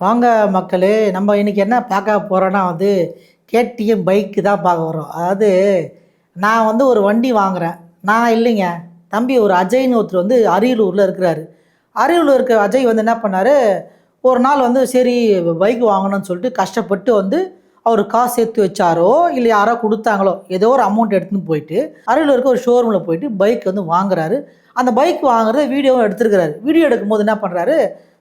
வாங்க மக்களே நம்ம இன்றைக்கி என்ன பார்க்க போகிறோன்னா வந்து கேடிஎம் பைக்கு தான் பார்க்க வரோம் அதாவது நான் வந்து ஒரு வண்டி வாங்குறேன். நான் இல்லைங்க. தம்பி ஒரு அஜய்னு ஒருத்தர் வந்து அரியலூரில் இருக்கிறாரு. அரியலூர் இருக்க அஜய் வந்து என்ன பண்ணார்? ஒரு நாள் வந்து சரி பைக் வாங்கணும்னு சொல்லிட்டு கஷ்டப்பட்டு வந்து அவர் காசு சேர்த்து வச்சாரோ இல்லை யாரோ கொடுத்தாங்களோ ஏதோ ஒரு அமௌண்ட் எடுத்துன்னு போயிட்டு அரியலூருக்கு ஒரு ஷோரூமில் போயிட்டு பைக் வந்து வாங்குறாரு. அந்த பைக் வாங்குறத வீடியோவும் எடுத்துருக்கிறாரு. வீடியோ எடுக்கும்போது என்ன பண்ணுறாரு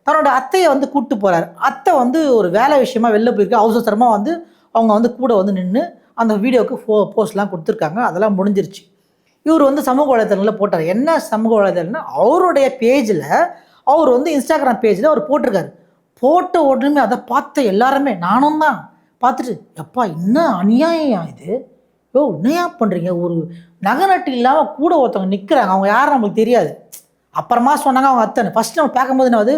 தன்னோட அத்தையை வந்து கூப்பிட்டு போகிறாரு அத்தை வந்து ஒரு வேலை விஷயமா வெளில போயிருக்கு. அவசரமாக வந்து அவங்க வந்து கூட வந்து நின்று அந்த வீடியோவுக்கு ஃபோ போஸ்ட்லாம் கொடுத்துருக்காங்க. அதெல்லாம் முடிஞ்சிருச்சு. இவர் வந்து சமூக வலைதளங்களில் போட்டார். என்ன சமூக வலைதளம்னா அவருடைய பேஜில் அவர் வந்து இன்ஸ்டாகிராம் பேஜில் அவர் போட்டிருக்காரு. போட்ட உடனே அதை பார்த்த எல்லாருமே நானும் தான் பார்த்துட்டு எப்பா என்ன அநியாயம் இது? யோ என்னையா பண்ணுறீங்க ஒரு நகை நட்டு இல்லாமல் கூட ஒருத்தவங்க நிற்கிறாங்க அவங்க யாரும் நம்மளுக்கு தெரியாது. அப்புறமா சொன்னாங்க அவங்க அத்தனை ஃபஸ்ட்டு நம்ம பார்க்கும்போது என்ன வந்து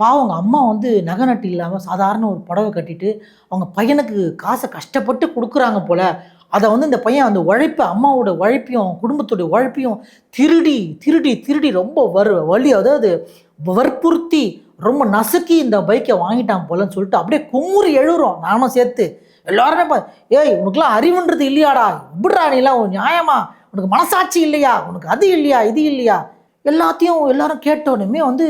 பாவம் அவங்க அம்மா வந்து நகை நட்டு இல்லாமல் சாதாரண ஒரு புடவை கட்டிட்டு அவங்க பையனுக்கு காசை கஷ்டப்பட்டு கொடுக்குறாங்க போல். அதை வந்து இந்த பையன் அந்த உழைப்பை அம்மாவோட உழைப்பையும் குடும்பத்தோட உழைப்பையும் திருடி திருடி திருடி ரொம்ப வரு வலி அதாவது வற்புறுத்தி ரொம்ப நசுக்கி இந்த பைக்கை வாங்கிட்டான் போலன்னு சொல்லிட்டு அப்படியே குமுறி எழுறோம் நானும் சேர்த்து. எல்லாருமே பா ஏய் உனக்குலாம் அறிவுன்றது இல்லையாடா? இப்படிடா நீலாம் ஒரு நியாயமா? உனக்கு மனசாட்சி இல்லையா? உனக்கு அது இல்லையா? இது இல்லையா? எல்லாத்தையும் எல்லாரும் கேட்டோடனே வந்து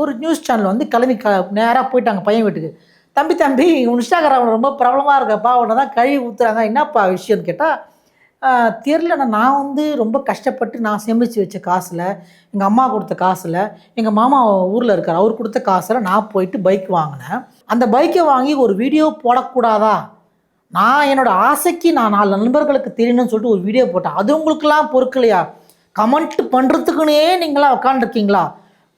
ஒரு நியூஸ் சேனல் வந்து கிளம்பி க நேராக போயிட்டாங்க பையன் வீட்டுக்கு. தம்பி தம்பி இன்ஸ்டாகிராம் ரொம்ப பிரபலமாக இருக்கப்பா உன்னை தான் கழுவி ஊற்றுறாங்க என்னப்பா விஷயம்னு கேட்டால் தெரிலண்ணா நான் வந்து ரொம்ப கஷ்டப்பட்டு நான் சேமித்து வச்ச காசில் எங்கள் அம்மா கொடுத்த காசில் எங்கள் மாமா ஊரில் இருக்கார் அவர் கொடுத்த காசில் நான் போயிட்டு பைக் வாங்கினேன். அந்த பைக்கை வாங்கி ஒரு வீடியோ போடக்கூடாதா? நான் என்னோட ஆசைக்கு நான் நாலு நண்பர்களுக்கு தெரியணும்னு சொல்லிட்டு ஒரு வீடியோ போட்டேன். அது உங்களுக்கெல்லாம் பொறுக்கலையா? கமெண்ட் பண்ணுறதுக்குன்னே நீங்களாம் உட்காந்துருக்கீங்களா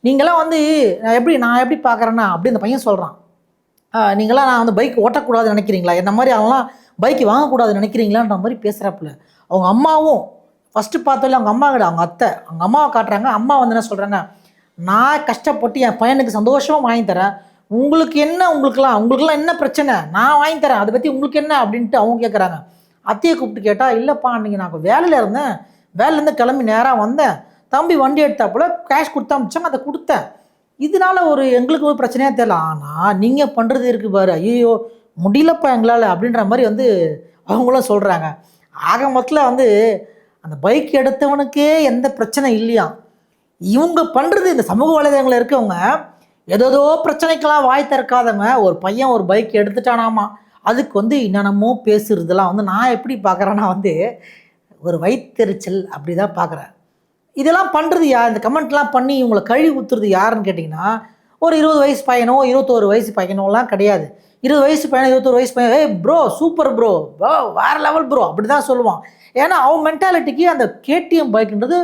நீங்களாம் வந்து நான் எப்படி நான் எப்படி பார்க்குறேன்னா அப்படி அந்த பையன் சொல்கிறான் நீங்களாம் நான் வந்து பைக் ஓட்டக்கூடாதுன்னு நினைக்கிறீங்களா? என்ன மாதிரி அவங்களாம் பைக் வாங்கக்கூடாதுன்னு நினைக்கிறீங்களான்ற மாதிரி பேசுகிறாப்புல அவங்க அம்மாவும் ஃபஸ்ட்டு பார்த்தாலே அவங்க அம்மா கிட்ட அவங்க அத்தை அவங்க அம்மாவை காட்டுறாங்க. அம்மா வந்து என்ன சொல்கிறாங்க நான் கஷ்டப்பட்டு என் பையனுக்கு சந்தோஷமாக வாங்கி தரேன். உங்களுக்கு என்ன உங்களுக்குலாம் உங்களுக்குலாம் என்ன பிரச்சனை? நான் வாங்கி தரேன். அதை பற்றி உங்களுக்கு என்ன? அப்படின்ட்டு அவங்க கேட்குறாங்க அத்தையை கூப்பிட்டு கேட்டால் இல்லைப்பா அன்றைக்கி நான் வேலையில் இருந்தேன். வேலையிலேருந்து கிளம்பி நேராக வந்தேன். தம்பி வண்டி எடுத்தாப்புல கேஷ் கொடுத்தா அமிச்சாங்க அதை கொடுத்தேன். இதனால ஒரு எங்களுக்கு ஒரு பிரச்சனையாக தெரியல. ஆனால் நீங்கள் பண்ணுறது இருக்குது பாரு. ஐயோ முடியலப்பா எங்களால் அப்படின்ற மாதிரி வந்து அவங்களும் சொல்கிறாங்க ஆக மொத்தத்தில் வந்து அந்த பைக் எடுத்தவனுக்கே எந்த பிரச்சனை இல்லையா? இவங்க பண்ணுறது இந்த சமூக வலைதளங்களில் இருக்கவங்க ஏதோ பிரச்சனைக்கெல்லாம் வாய் திறக்காதவங்க ஒரு பையன் ஒரு பைக் எடுத்துட்டானாமா? அதுக்கு வந்து என்னென்னமோ பேசுறதுலாம் வந்து நான் எப்படி பார்க்குறேன்னா வந்து ஒரு வயிற்றெரிச்சல் அப்படி தான் பார்க்குறாரு. இதெல்லாம் பண்ணுறது யார்? இந்த கமெண்ட்லாம் பண்ணி இவங்களை கழுவி ஊற்றுறது யாருன்னு கேட்டிங்கன்னா ஒரு இருபது வயசு பையனோ இருபத்தோரு வயசு பையனோலாம் கிடையாது. இருபது வயசு பையன் இருபத்தோரு வயசு பையன் ஏய் ப்ரோ சூப்பர் ப்ரோ ப்ரோ வேறு லெவல் ப்ரோ அப்படி தான் சொல்லுவான். ஏன்னா அவன் மென்டாலிட்டிக்கு அந்த கேடிஎம் பைக்குன்றது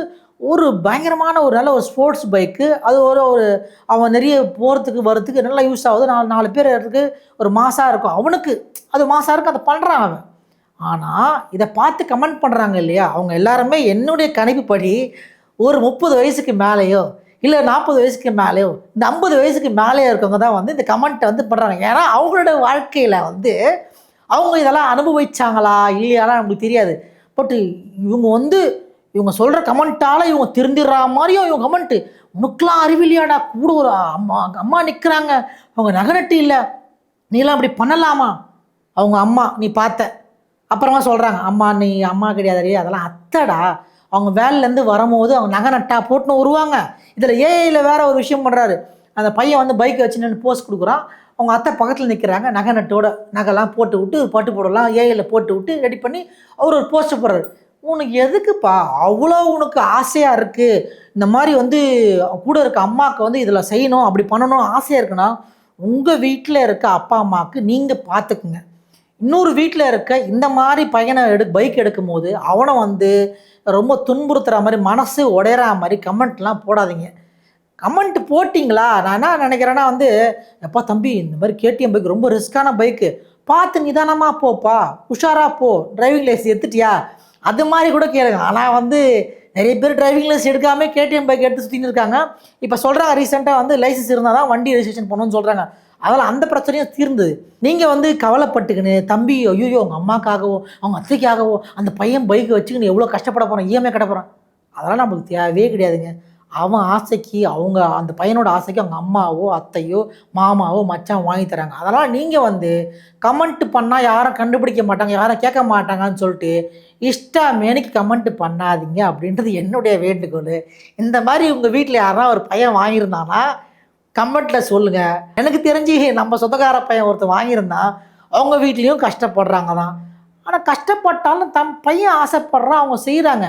ஒரு பயங்கரமான ஒரு நல்ல ஒரு ஸ்போர்ட்ஸ் பைக்கு அது ஒரு ஒரு அவன் நிறைய போகிறதுக்கு வரத்துக்கு நல்லா யூஸ் ஆகுது. நாலு நாலு பேர் இருக்கு ஒரு மாசாக இருக்கும். அவனுக்கு அது மாசாக இருக்கும் அதை பண்ணுறான் அவன். ஆனால் இதை பார்த்து கமெண்ட் பண்ணுறாங்க இல்லையா? அவங்க எல்லாருமே என்னுடைய கணிப்புப்படி ஒரு முப்பது வயசுக்கு மேலேயோ இல்லை நாற்பது வயசுக்கு மேலேயோ இந்த ஐம்பது வயசுக்கு மேலேயோ இருக்கவங்க தான் வந்து இந்த கமெண்ட்டை வந்து பண்ணுறாங்க ஏன்னா அவங்களோட வாழ்க்கையில் வந்து அவங்க இதெல்லாம் அனுபவிச்சாங்களா இல்லையாலாம் நமக்கு தெரியாது. பட் இவங்க வந்து இவங்க சொல்கிற கமெண்ட்டால் இவங்க திருந்திடுற மாதிரியும் இவங்க கமெண்ட்டு உனக்குலாம் அறிவில்லையாடா கூட ஒரு அம்மா அம்மா நிற்கிறாங்க அவங்க நகரட்டு இல்லை. நீலாம் அப்படி பண்ணலாமா? அவங்க அம்மா நீ பார்த்த. அப்புறமா சொல்கிறாங்க அம்மா நீ அம்மா கிடையாது அதெல்லாம் அத்தடா. அவங்க வேலையிலேருந்து வரும்போது அவங்க நகை நட்டா போட்டுன்னு வருவாங்க. இதில் ஏஐயில் வேற ஒரு விஷயம் பண்ணுறாரு அந்த பையன் வந்து பைக்கை வச்சு நின்று போஸ்ட் கொடுக்குறான். அவங்க அத்தை பக்கத்தில் நிற்கிறாங்க நகை நட்டோட நகைலாம் போட்டு விட்டு பட்டு போடலாம் ஏஐயில் போட்டு விட்டு ரெடி பண்ணி அவர் ஒரு போஸ்ட்டு போடுறாரு. உனக்கு எதுக்குப்பா? அவ்வளோ உனக்கு ஆசையாக இருக்குது இந்த மாதிரி வந்து கூட இருக்க அம்மாவுக்கு வந்து இதில் செய்யணும் அப்படி பண்ணணும் ஆசையாக இருக்குன்னா உங்கள் வீட்டில் இருக்க அப்பா அம்மாவுக்கு நீங்கள் பார்த்துக்குங்க இன்னொரு வீட்டில் இருக்க இந்த மாதிரி பையனை எடு பைக் எடுக்கும் போது அவனை வந்து ரொம்ப துன்புறுத்துகிற மாதிரி மனசு உடையிற மாதிரி கமெண்ட்லாம் போடாதீங்க. கமெண்ட் போட்டிங்களா? நான் என்ன நினைக்கிறேன்னா வந்து எப்பா தம்பி இந்த மாதிரி கேடிஎம் பைக் ரொம்ப ரிஸ்க்கான பைக்கு பார்த்து நிதானமாக போப்பா. உஷாராக போ. டிரைவிங் லைசன்ஸ் எடுத்துட்டியா? அது மாதிரி கூட கேளுங்க. ஆனால் வந்து நிறைய பேர் டிரைவிங் லைசன்ஸ் எடுக்காமல் கேடிஎம் பைக் எடுத்து சுற்றின்னு இருக்காங்க. இப்போ சொல்கிறாங்க ரீசெண்டாக வந்து லைசன்ஸ் இருந்தால் தான் வண்டி ரெஜிஸ்ட்ரேஷன் பண்ணணும்னு சொல்கிறாங்க அதனால் அந்த பிரச்சனையும் தீர்ந்தது. நீங்கள் வந்து கவலைப்பட்டுக்கின்னு தம்பி ஐயோ அவங்க அம்மாக்காகவோ அவங்க அத்தைக்காகவோ அந்த பையன் பைக்கை வச்சுக்கின்னு எவ்வளோ கஷ்டப்பட போகிறான் இஎம்ஐ கட்ட போகிறான் அதெல்லாம் நம்மளுக்கு தேவையே கிடையாதுங்க. அவன் ஆசைக்கு அவங்க அந்த பையனோட ஆசைக்கு அவங்க அம்மாவோ அத்தையோ மாமாவோ மச்சான் வாங்கி தராங்க. அதெல்லாம் நீங்கள் வந்து கமெண்ட் பண்ணால் யாரும் கண்டுபிடிக்க மாட்டாங்க யாரும் கேட்க மாட்டாங்கன்னு சொல்லிட்டு இஷ்டமேனிக்கு கமெண்ட் பண்ணாதீங்க அப்படின்றது என்னுடைய வேண்டுகோள். இந்த மாதிரி உங்கள் வீட்டில் யாரா ஒரு பையன் வாங்கியிருந்தானா கமெண்ட்டில் சொல்லுங்கள் எனக்கு தெரிஞ்சு நம்ம சொந்தக்கார பையன் ஒருத்தர் வாங்கியிருந்தான் அவங்க வீட்லேயும் கஷ்டப்படுறாங்க தான் ஆனால் கஷ்டப்பட்டாலும் தம் பையன் ஆசைப்படுறான் அவங்க செய்கிறாங்க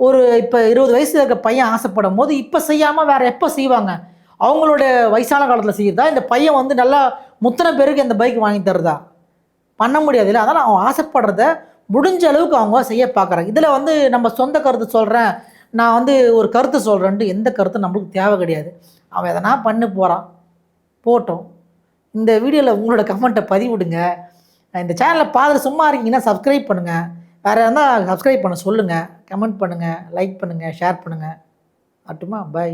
ஒரு இப்போ இருபது வயசு இருக்க பையன் ஆசைப்படும் போது இப்போ செய்யாமல் வேறு எப்போ செய்வாங்க? அவங்களோட வயசான காலத்தில் செய்யுறதா? இந்த பையன் வந்து நல்லா முத்தனை பேருக்கு இந்த பைக் வாங்கி தருதா? பண்ண முடியாது இல்லை. அதனால் அவன் ஆசைப்படுறத முடிஞ்ச அளவுக்கு அவங்க செய்ய பார்க்குறாங்க இதில் வந்து நம்ம சொந்த கருத்து சொல்கிறேன் நான் வந்து ஒரு கருத்து சொல்கிறேன்ட்டு எந்த கருத்தும் நம்மளுக்கு தேவை கிடையாது. அவன் எதனா பண்ணு போகிறான் போட்டோம். இந்த வீடியோவில் உங்களோட கமெண்ட்டை பதிவிடுங்க. இந்த சேனலை பார்த்து சும்மா இருக்கீங்கன்னா சப்ஸ்கிரைப் பண்ணுங்கள் வேறு இருந்தால் சப்ஸ்கிரைப் பண்ண சொல்லுங்கள் கமெண்ட் பண்ணுங்கள் லைக் பண்ணுங்கள் ஷேர் பண்ணுங்கள் மட்டுமா பை